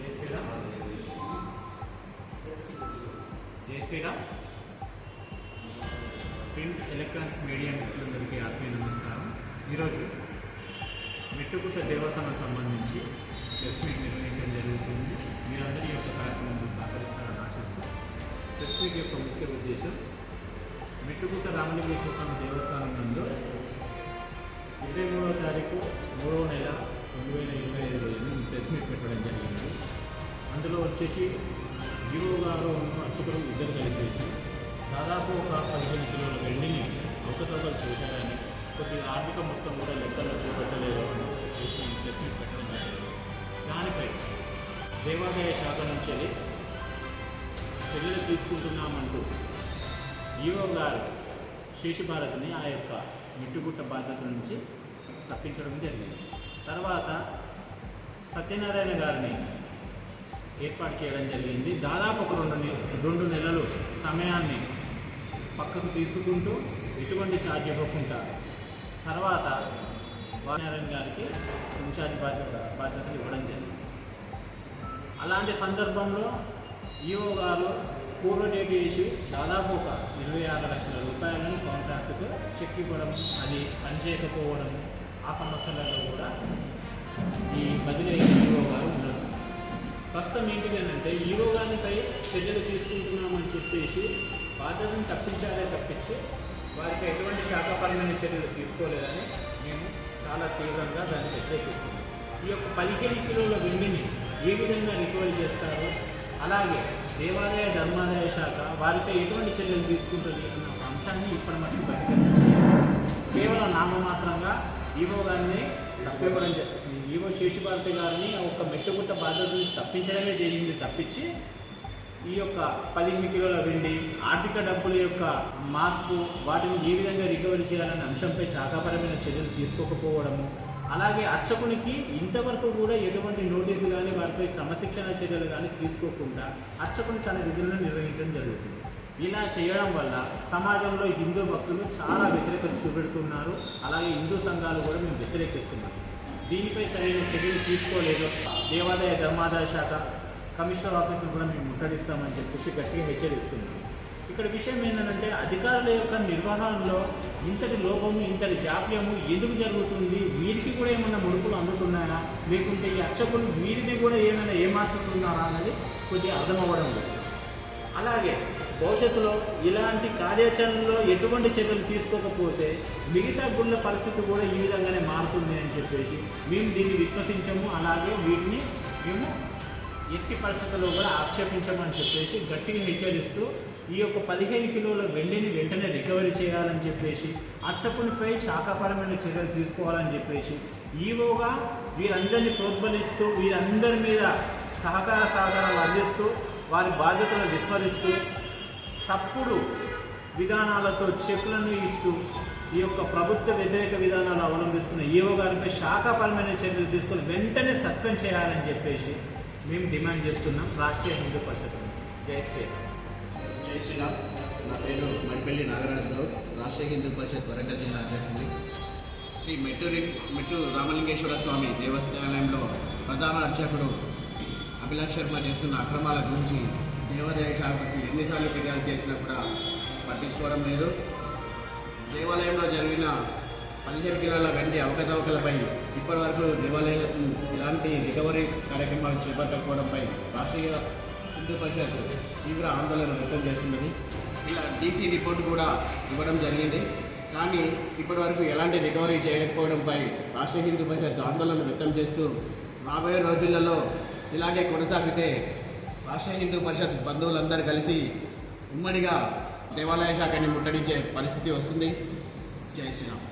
జై Sriram print electronic media మిత్రులందరికీ ఆత్మీయ నమస్కారం. ఈరోజు మెట్టుకుట్ట దేవస్థానం సంబంధించి ప్రెస్ నిర్వహించడం జరుగుతుంది. మీరందరి యొక్క కార్యక్రమంలో సహకరిస్తారని ఆశిస్తూ ప్రెస్ మీట్ యొక్క ముఖ్య ఉద్దేశం మెట్టుకుట్ట రామలింగేశ్వర స్వామి దేవస్థానంలో ఇరవై మూడో తారీఖు మూడవ నెల రెండు వేల ఇరవై ఐదు రోజున ప్రెస్ మీట్ పెట్టడం జరిగింది. అందులో వచ్చేసి జీవో గారు అర్చకులు ఇద్దరు కలిసేసి దాదాపు ఒక పదిహేను కిలోల వెండిని అవసరాలు చేశారని కొద్దిగా ఆర్థిక మొత్తం కూడా లెక్కలు చూపెట్టలేదు అని చెప్పి మీట్ పెట్టడం జరిగింది. దానిపై దేవాదాయ శాఖ నుంచి చర్యలు తీసుకుంటున్నామంటూ ఈవో గారు శేషభారత్ని ఆ యొక్క మిట్టుగుట్ట బాధ్యత నుంచి తప్పించడం జరిగింది. తర్వాత సత్యనారాయణ గారిని ఏర్పాటు చేయడం జరిగింది. దాదాపు ఒక రెండు రెండు నెలలు సమయాన్ని పక్కకు తీసుకుంటూ ఎటువంటి ఛార్జ్ ఇవ్వకుండా తర్వాత వానారాయణ గారికి ఇన్ఛార్జ్ బాధ్యత బాధ్యతలు ఇవ్వడం జరిగింది. అలాంటి సందర్భంలో ఈఓ గారు పూర్వ డేట్ చేసి దాదాపు ఒక ఇరవై ఆరు లక్షల రూపాయలను కాంట్రాక్ట్కు చెక్ ఇవ్వడం అది పనిచేయకపోవడం ఆ సమస్యలలో కూడా ఈ ఈరో గారు ఉన్నారు. ప్రస్తుతం ఏంటి అంటే గారిపై చర్యలు తీసుకుంటున్నామని చెప్పేసి బాధ్యతను తప్పించాలే తప్పించి వారికి ఎటువంటి శాఖాపరమైన చర్యలు తీసుకోలేదని మేము చాలా తీవ్రంగా దాన్ని వ్యతిరేకిస్తున్నాం. ఈ యొక్క పదిహేను కిలోల వెండిని ఏ విధంగా రికవరీ చేస్తారు? అలాగే దేవాలయ ధర్మాదాయ శాఖ వారిపై ఎటువంటి చర్యలు తీసుకుంటుంది అన్న ఒక అంశాన్ని ఇప్పటి మటుకు బహిరంగ చేయాలి కేవలం నామమాత్రంగా ఈవో గారిని తప్పివ్వడం జ- ఈవో శేషుభారతి గారిని ఒక మెట్టుగుట్ట బాధ్యత తప్పించడమే జరిగింది. తప్పించి ఈ యొక్క పదిహేను కిలోల వెండి ఆర్థిక డబ్బుల యొక్క మార్పు వాటిని ఏ విధంగా రికవరీ చేయాలనే అంశంపై శాఖాపరమైన చర్యలు తీసుకోకపోవడము అలాగే అర్చకునికి ఇంతవరకు కూడా ఎటువంటి నోటీసు కానీ వారిపై క్రమశిక్షణ చర్యలు కానీ తీసుకోకుండా అర్చకుని తన విధులను నిర్వహించడం జరుగుతుంది. ఇలా చేయడం వల్ల సమాజంలో హిందూ భక్తులు చాలా వ్యతిరేకత చూపెడుతున్నారు. అలాగే హిందూ సంఘాలు కూడా మేము వ్యతిరేకిస్తున్నాం. దీనిపై సరైన చర్యలు తీసుకోలేదు. దేవాదాయ ధర్మాదాయ శాఖ కమిషనర్ ఆఫీసులు కూడా మేము ముట్టడిస్తామని చెప్పేసి గట్టిగా హెచ్చరిస్తున్నాం. ఇక్కడ విషయం ఏంటంటే అధికారుల యొక్క నిర్వహణలో ఇంతటి లోపము ఇంతటి జాప్యము ఎందుకు జరుగుతుంది? వీరికి కూడా ఏమైనా ముడుపులు అందుతున్నాయా? లేకుంటే ఈ అర్చకులు వీరిని కూడా ఏమైనా ఏమార్చుతున్నారా అన్నది కొద్దిగా అర్థమవ్వడం లేదు. అలాగే భవిష్యత్తులో ఇలాంటి కార్యాచరణలో ఎటువంటి చర్యలు తీసుకోకపోతే మిగతా గుళ్ళ పరిస్థితి కూడా ఈ విధంగానే మారుతుంది అని చెప్పేసి మేము దీన్ని విశ్వసించము అలాగే వీటిని మేము ఎట్టి పరిస్థితుల్లో కూడా ఆక్షేపించమని చెప్పేసి గట్టిగా హెచ్చరిస్తూ ఈ యొక్క పదిహేను కిలోల వెండిని వెంటనే రికవరీ చేయాలని చెప్పేసి అచ్చపులపై శాఖాపరమైన చర్యలు తీసుకోవాలని చెప్పేసి ఈవోగా వీరందరినీ ప్రోద్బలిస్తూ వీరందరి మీద సహకార సహకారాలు అందిస్తూ వారి బాధ్యతలను విస్మరిస్తూ తప్పుడు విధానాలతో చెక్కులను ఇస్తూ ఈ యొక్క ప్రభుత్వ వ్యతిరేక విధానాలు అవలంబిస్తున్న ఈవో గారిపై శాఖాపరమైన చర్యలు తీసుకొని వెంటనే సస్పెండ్ చేయాలని చెప్పేసి మేము డిమాండ్ చేస్తున్నాం. రాష్ట్రీయ హిందూ పరిషత్ జై శ్రీరామ్. జై శ్రీరామ్. నా పేరు మడిపల్లి నాగరాజరావు రాష్ట్రీయ హిందూ పరిషత్ వరంగల్ జిల్లా అధ్యక్షుడి శ్రీ మెట్టూరి మెట్టు రామలింగేశ్వర స్వామి దేవస్థానంలో ప్రధాన అర్చకుడు అభిలాష్ శర్మ చేస్తున్న అక్రమాల గురించి దేవాదాయ శాఖకి ఎన్నిసార్లు ఫిర్యాదు చేసినా కూడా పట్టించుకోవడం లేదు. దేవాలయంలో జరిగిన పదిహేను కిలోల వెండి అవకతవకలపై ఇప్పటివరకు దేవాలయం ఇలాంటి రికవరీ కార్యక్రమాలు చేపట్టకపోవడంపై రాష్ట్రీయ హిందూ పరిషత్ తీవ్ర ఆందోళన వ్యక్తం చేస్తున్నది. ఇలా డీసీ రిపోర్ట్ కూడా ఇవ్వడం జరిగింది. కానీ ఇప్పటివరకు ఎలాంటి రికవరీ చేయకపోవడంపై రాష్ట్రీయ హిందూ పరిషత్ ఆందోళన వ్యక్తం చేస్తూ రాబోయే రోజులలో ఇలాగే కొనసాగితే రాష్ట్ర హిందూ పరిషత్ బంధువులందరూ కలిసి ఉమ్మడిగా దేవాలయ శాఖని ముట్టడించే పరిస్థితి వస్తుంది. జై శ్రీరామ్.